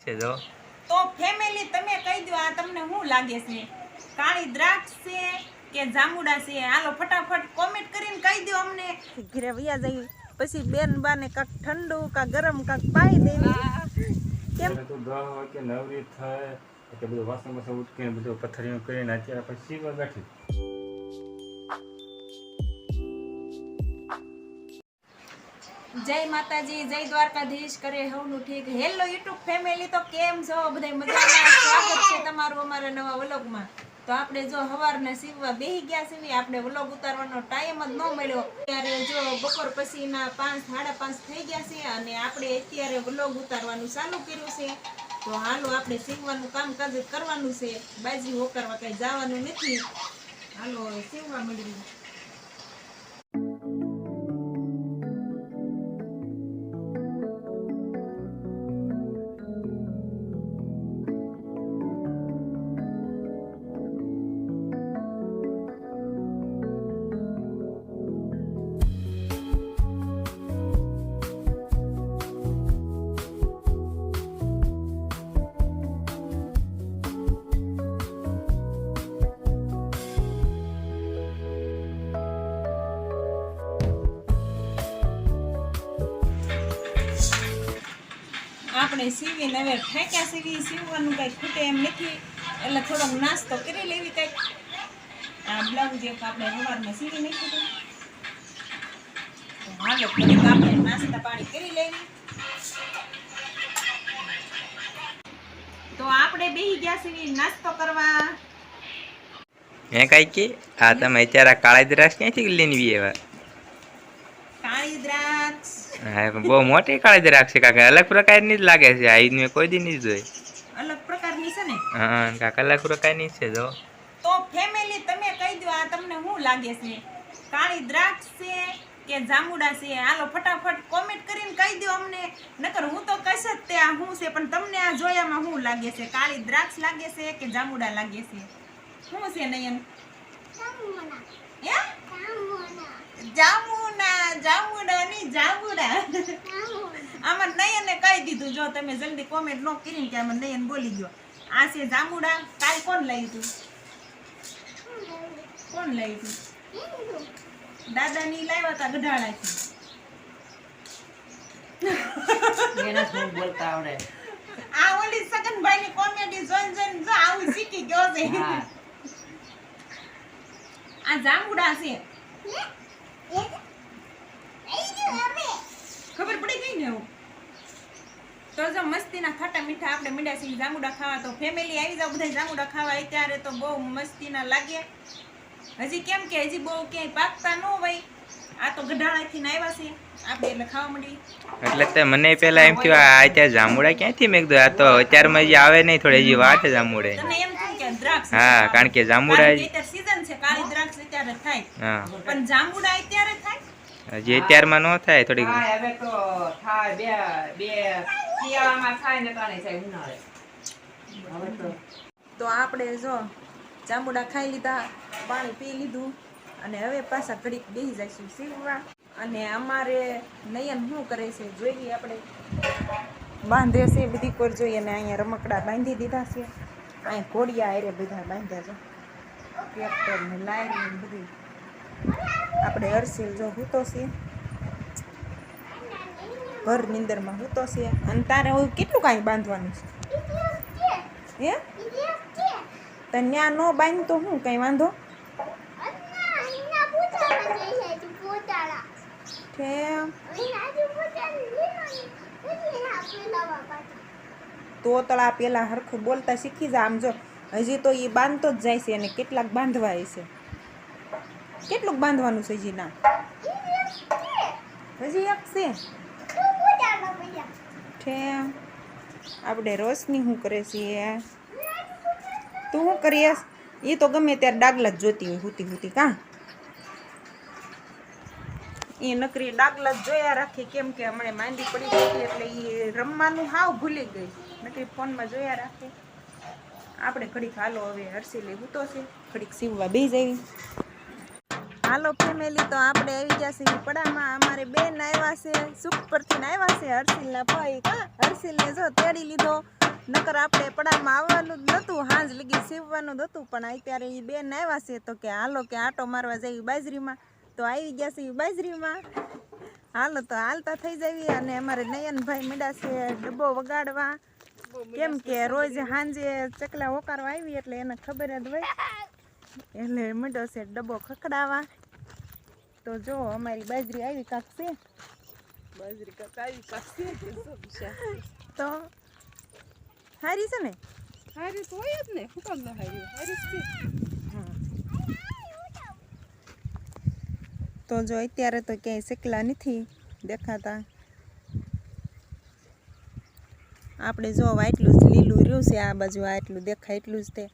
છે જો. તો ફેમિલી તમે કહી દો આ તમને શું લાગે છે? કાળી દ્રાક્ષ છે કે જાંબુડા છે? હાલો ફટાફટ કોમેન્ટ કરીને કહી દો અમને. ઘરે વયા જઈ પછી બેન બાને કાક ઠંડુ કાક ગરમ કાક પાઈ દેવી. કેમ? તો તું હોય કે નવરી થાય એટલે બધું વાસણ વાસણ ઉટકીને બધું પથરીઓ કરીને અત્યારે પછી સીવા બેઠી. જય માતાજી, જય દ્વારકાધીશ, કરે હવનું ઠીક. હેલો યુટ્યુબ ફેમિલી તો કેમ છો? બધા મજામાં? સ્વાગત છે તમારું અમારા નવા વ્લોગમાં. તો આપણે જો સવારને સીવવા બેહી ગયા સીવી આપણે વ્લોગ ઉતારવાનો ટાઈમ જ ન મળ્યો. ત્યારે જો બપોર પછીના પાંચ, સાડા પાંચ થઈ ગયા છે અને આપણે અત્યારે વ્લોગ ઉતારવાનું ચાલુ કર્યું છે. તો હાલો આપણે સીવવાનું કામકાજ કરવાનું છે. બાજી હોકારવા કઈ જવાનું નથી. હાલો, સીવવા મળ્યું આપણે સીવીને હવે ઠેક્યા સીવી, સીવવાનું કંઈ ખૂટે એમ નથી. એટલે થોડોક નાસ્તો કરી લેવી કંઈક. આ બ્લાઉઝ એક આપણે સવારમાં સીવી હતું. તો હાલો ઘડીક આપણે નાસ્તા પાણી કરી લેવી. તો આપણે બેહી ગયા સીવી નાસ્તો કરવા. મેં કઈ કે આ તમે અત્યારે કાળા દ્રાસ ક્યાંથી લઈને એવા કાળી દ્રાક્ષ હા પણ બહુ મોટી કાળી દ્રાક્ષ છે કાકા. અલગ પ્રકારની જ લાગે છે. આ મેં કોઈ દી નહીં જોઈ. અલગ પ્રકારની છે ને? હા કાકા અલગ પ્રકારની છે જો. તો ફેમિલી તમે કહી દો આ તમને શું લાગે છે? કાળી દ્રાક્ષ છે કે જાંબુડા છે? હાલો ફટાફટ કોમેન્ટ કરીને કહી દો અમને. નકર હું તો કહીશ જ તે આ શું છે પણ તમને આ જોયામાં શું લાગે છે? કાળી દ્રાક્ષ લાગે છે કે જાંબુડા લાગે છે? શું છે નયન? હે? જાંબુના જાંબુડા ની જાંબુડા આમાં નયને કહી દીધું જો તમે જલ્દી કોમેન્ટ ન કરીને કે આમાં નયન બોલી ગયો. આ છે જામુડા. કાલ કોણ લઈ તું કોણ લઈ તું દાદાની લાવ્યા હતા ગઢાળાથી. એને શું બોલતા આવડે. આ ઓલી સગનભાઈ ની કોમેડી જોઈન જોઈન જો આવું શીખી ગયો છે. આ જામુડા છે. ખબર પડી ગઈ ને એવું તો જો મસ્તીના ખાટા મીઠા આપણે મીઠા સિંહ જાંબુડા ખાવા, તો ફેમિલી આવી જાવ બધા જાંબુડા ખાવા. ત્યારે તો બહુ મસ્તીના લાગે હજી કેમ કે હજી બહુ ક્યાંય પાકતા ન હોય. આ તો ગઢાળાથી આવ્યા છે. આપણે એટલે ખાવા મળી એટલે તે મને પેલા એમ થયું આ અત્યારે જામુડા ક્યાંથી મેં કીધું આ તો અત્યારમાં આવે નહીં થોડી હજી વાર છે તને એમ થયું કે દ્રાક્ષ હા કારણ કે જાંબુડા અત્યારે season છે કાળી દ્રાક્ષ અત્યારે થાય. હા. પણ જાંબુડા અત્યારે થાય? હજી અત્યારમાં નો થાય થોડીક. થાય હવે તો થાય બે બે શિયાળામાં થાય ને તાણે થાય ઉનાળે. હવે તો તો આપણે જો જાંબુડા ખાઈ લીધા પાણી પી લીધું. અને હવે પાછા ઘડીક બેસી જઈશું સીવવા અને અમારે નયન શું કરે છે જોઈએ આપણે. બાંધે છે બધી કોર જોઈએ અને અહીંયા રમકડા બાંધી દીધા છે. અહીંયા ઘોડિયા આરે બધા બાંધ્યા છે. ટ્રેક્ટર ને બધી. આપણે હર્ષિલ જો હૂતો છે. ઘર નિંદરમાં હૂતો છે. અને તારે હવે કેટલું કાંઈ બાંધવાનું છે? હે? તો ન બાંધ તો હું, કંઈ વાંધો? ઠેમ તો તળા પેલા હરખું બોલતા શીખી જા આમ જો. હજી તો એ બાંધતો જ જાય છે અને કેટલાક બાંધવા છે. કેટલુંક બાંધવાનું છે હજી ના? હજી એક છે. ઠેમ આપણે રોશની શું કરે છે? તું શું કરીશ એ તો ગમે ત્યારે ડાગલા જ જોતી હોય, હુતી હુતી, કાં? એ નકરી ડાગલા જોયા રાખી, કેમ કે હમણાં માંદી પડી ગઈ એટલે એ રમવાનું હાવ ભૂલી ગઈ. નકરી ફોનમાં જોયા રાખે. આપણે ઘડીક હાલો હવે હરસીલી હૂતો છે, ઘડીક સીવવા બે જઈ હાલો ફેમિલી તો આપણે આવી ગયા છીએ પડામાં. અમારે બેન આવ્યા છે સુખ પરથી આવ્યા છે હર્ષિલના ભાઈ. કા હર્ષિલને જો તેડી લીધો, નકર આપણે પડામાં આવવાનું જ નહોતું હાંજ લગી સીવવાનું જ હતું. પણ અત્યારે એ બેન આવ્યા છે, તો કે હાલો કે આટો મારવા જઈએ બાજરીમાં. તો આવી ગયા છે ઈ બાજરીમાં. હાલો તો હાલતા થઈ જવી અને અમારે નયનભાઈ મીડા છે ડબ્બો વગાડવા. કેમ કે રોજ સાંજે ચકલા ઓકારવા આવી એટલે એને ખબર જ હોય. એટલે મીડો છે ડબ્બો ખખડાવા. તો જો અમારી બાજરી આવી કાંક છે. બાજરી આવી તો હારી છે ને? હારી તો હોય જ ને. શું કામ ન હારી? હારી છે. તો જો અત્યારે તો ક્યાંય શેકલા નથી દેખાતા. આપણે જો એટલું જ લીલું રહ્યું છે, આ બાજુ આ એટલું દેખાય એટલું જ તે.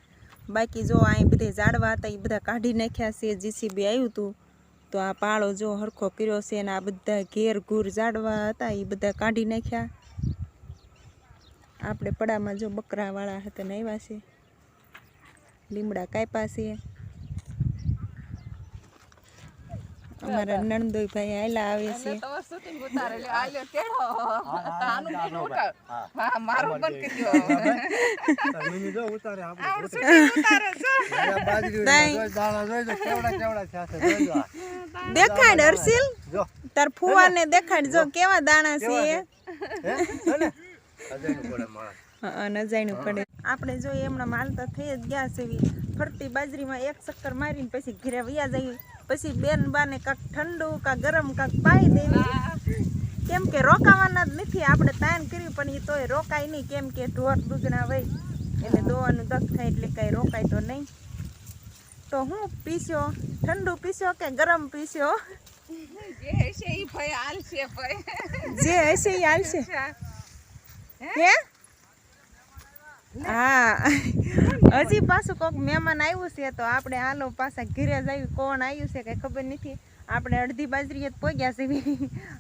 બાકી જો અહીં બધે ઝાડવા હતા એ બધા કાઢી નાખ્યા છે, જીસીબી આવ્યું હતું તો આ પાળો જો હરખો કર્યો છે અને આ બધા ઘેર ઘૂર ઝાડવા હતા એ બધા કાઢી નાખ્યા. આપણે પડામાં જો બકરાવાળા હતા ને આવ્યા છે, લીમડા કાપ્યા છે. અમારા નણદોઈ ભાઈ હાલા આવે છે. તો shooting ઉતારે એટલે આ લ્યો તેડો. તો આનું બીજું ઉતાર. હા, મારું બંધ કરી દ્યો. આવડું shooting ઉતારે છો. દેખાડ હર્ષિલ. તાર ફુવાને દેખાડ જો કેવા દાણા છે. હા, અજાણું પડે આપણે જો એમના માલતા થઈ જ ગયા છે. ફરતી બાજરીમાં એક ચક્કર મારીને પછી ઘરે વયા જઈએ. પછી બેન બાને કાંક ઠંડુ કાંક ગરમ કાંક પાઈ દેવી. કેમ કે રોકાવાના જ નથી આપણે તાન કર્યું પણ એ તોય રોકાય નહીં. કેમ કે ઢોર દૂધના હોય એટલે દોવાનું દખ થાય એટલે કાંઈ રોકાય તો નહીં. તો હું પીસ્યો? ઠંડુ પીસ્યો કે ગરમ પીસ્યો? જે હશે ઈ ભાઈ હાલશે ભાઈ. જે હશે એ હાલશે. હે? હા. હજી પાછું કોક મહેમાન આવ્યું છે તો આપણે હાલો પાછા ઘીરે જ આવ્યું કોણ આવ્યું છે કઈ ખબર નથી. આપણે અડધી બાજરીએ જ પહોંચ્યા છે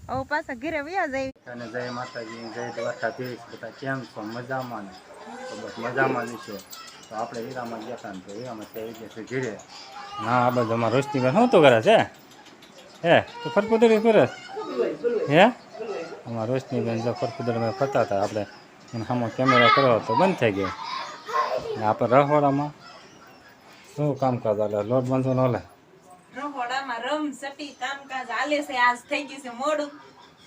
હવે પાછા ઘીરે વ્યા જાય અને જય માતાજી જય દ્વારકાધીશ બધા કેમ છો? મજામાં તો બસ મજામાં છે. તો આપણે હીરામાં ગયા હતા તો હીરામાં ત્યાં ગયા છે ઘીરે. હા આ બધું અમારા રોશનીભાઈ શું તો કરે છે? હે તો ફરફુદરી કરે હે? અમારા રોશનીબેન જો ફરફુદરી ફરતા હતા. આપણે એને સામો કેમેરા કરો તો બંધ થઈ ગયો. આપણે રહોડામાં શું કામકાજ હાલે? લોટ બાંધવાનો હાલે? રહોડામાં રમ સટી કામકાજ હાલે છે આજ થઈ ગયું છે મોડું.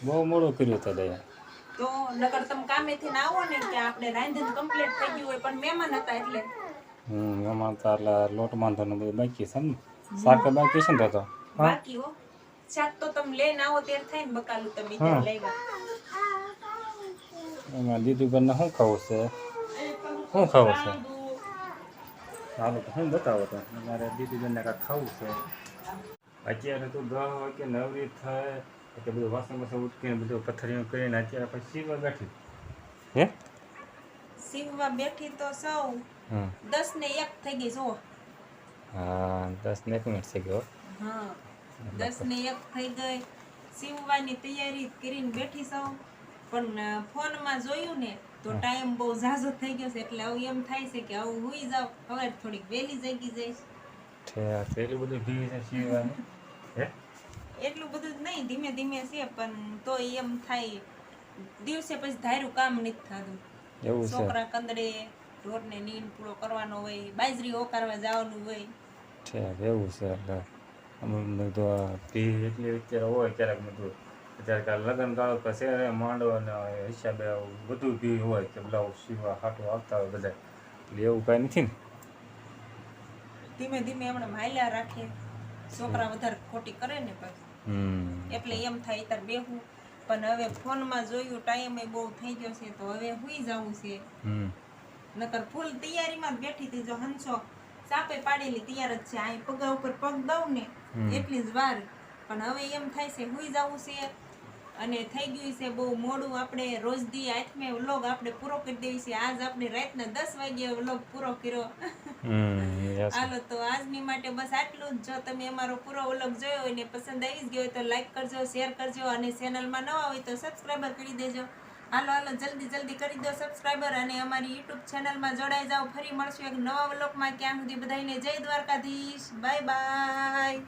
બહુ મોડું કર્યું હતું દયા. તો નગર તમે કામેથી ના આવો ને કે આપણે રાંધીને કમ્પ્લીટ થઈ ગયું હોય પણ મહેમાન હતા એટલે. હમ એમાં તો એટલે લોટ બધું બાકી છે ને? શાક તો બાકી છે ને તો? તો બાકી હો. શાક તો તમે લઈને આવો ત્યારે થાય ને બકાલું તમે ત્યાં લેવા એમાં દીદીબેનને શું ખાવું છે? શું ખાવું છે? ચાલો તો હું બતાવો તો. અમારે દીદીબેનને કાંઈક ખાવું છે. અત્યારે તો ગહ હોય કે નવરી થાય એટલે બધું વાસણ વાસણ ઉટકીને બધું પથરીઓ કરીને અત્યારે પછી સીવા બેઠી. હે? સીવવા બેઠી તો સૌ. હમ. દસ ને એક થઈ ગઈ જુઓ. હા દસ ને એક મિનિટ થઈ ગયો હા. દસ ને એક થઈ ગઈ. સીવવાની તૈયારી કરીને બેઠી સૌ. પણ ફોનમાં જોયું ને તો ટાઈમ બહુ ઝાઝો થઈ ગયો છે એટલે આવું એમ થાય છે કે આવું હુઈ જાવ હવે થોડીક વહેલી જાગી જઈશ. એટલું બધું ભીડ છે હે? એટલું બધું નહીં ધીમે ધીમે છે પણ તો એમ થાય દિવસે પછી ધાર્યું કામ નથી થતું. એવું છોકરા કંદડે ઢોરને નીંદ પૂરો કરવાનો હોય બાજરી ઓકારવા જવાનું હોય. છે એવું છે એટલે અમુક બધું ભીડ એટલી અત્યારે હોય ક્યારેક બધું અત્યારે કાલે લગ્ન ગાળો તો શેરે માંડો અને હિસાબે બધું ભીડ હોય કે બ્લાઉઝ સીવા હાટો આવતા હોય બધા. એટલે એવું કાંઈ નથી ને. ધીમે ધીમે એમણે માયલા રાખે. છોકરા વધારે ખોટી કરે ને પછી. એટલે એમ થાય તાર બેહું. પણ હવે ફોનમાં જોયું ટાઈમે બહુ થઈ ગયો છે તો હવે હુઈ જવું છે. નકર ફૂલ તૈયારીમાં જ બેઠી હતી જો હંસો. સાપે પાડેલી તૈયાર જ છે. અહીં પગા ઉપર પગ દઉં ને એટલી જ વાર. પણ હવે એમ થાય છે હુઈ જવું છે. અને થઈ ગયું છે બહુ મોડું. આપણે રોજ દી આઠમે વ્લોગ આપણે પૂરો કરી દેવી છે આજ આપણે રાતના દસ વાગ્યે વ્લોગ પૂરો કર્યો. હાલો તો આજની માટે બસ આટલું જ. જો તમે અમારો પૂરો વ્લોગ જોયો હોય ને પસંદ આવી જ ગયો હોય તો લાઈક કરજો શેર કરજો અને ચેનલમાં નવા હોય તો સબસ્ક્રાઈબર કરી દેજો. હાલો હાલો જલ્દી જલ્દી કરી દો સબસ્ક્રાઈબર અને અમારી યુટ્યુબ ચેનલમાં જોડાઈ જાઓ. ફરી મળશું એક નવા વ્લોગમાં. ક્યાં સુધી બધાને જય દ્વારકાધીશ. Bye bye